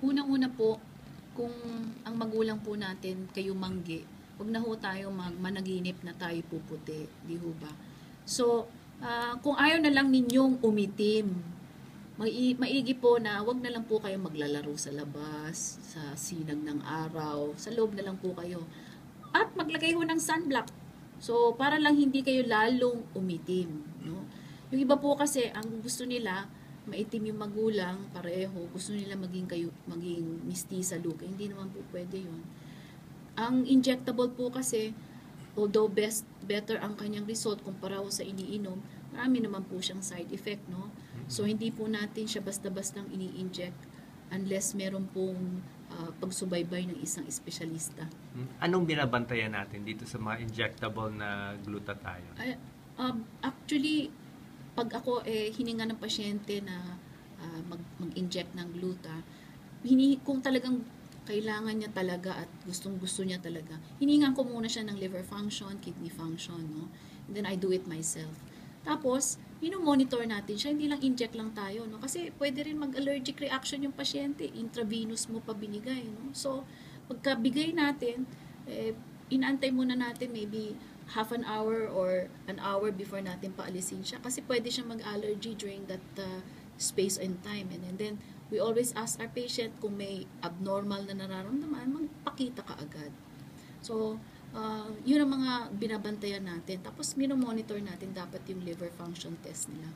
Unang-una po, kung ang magulang po natin kayo manggi, huwag na ho tayo magmanaginip na tayo puputi, di ho ba? So, ah, kung ayaw na lang ninyong umitim, mai- maigi po na wag na lang po kayo maglalaro sa labas, sa sinag ng araw, sa loob na lang po kayo. At maglagay ho ng sunblock. So, para lang hindi kayo lalong umitim, no? Yung iba po kasi, ang gusto nila, maitim yung magulang, pareho, gusto nila maging kayo, maging mistisa look. Eh, Hindi naman po pwede yun. Ang injectable po kasi, although best, better ang kanyang result kumpara sa iniinom, marami naman po siyang side effect, no? So, hindi po natin siya basta-bastang ini-inject unless meron pong ah, pagsubaybay ng isang espesyalista. Hmm? Anong binabantayan natin dito sa mga injectable na glutathione? Ay, um, actually, pag ako eh hininga ng pasyente na ah, mag, mag-inject ng gluta, hini, kung talagang kailangan niya talaga at gustong gusto niya talaga, hiningan ko muna siya ng liver function, kidney function, no? And then I do it myself. Tapos, monitor natin siya, hindi lang inject lang tayo, no? Kasi pwede rin mag-allergic reaction yung pasyente, intravenous mo pa binigay, no? So, pagkabigay natin, eh, inaantay muna natin maybe half an hour or an hour before natin paalisin siya. Kasi pwede siya mag-allergy during that uh, space and time. And, and then we always ask our patient kung may abnormal na nararamdaman magpakita ka agad. So uh, yun ang mga binabantayan natin. Tapos minomonitor natin dapat yung liver function test nila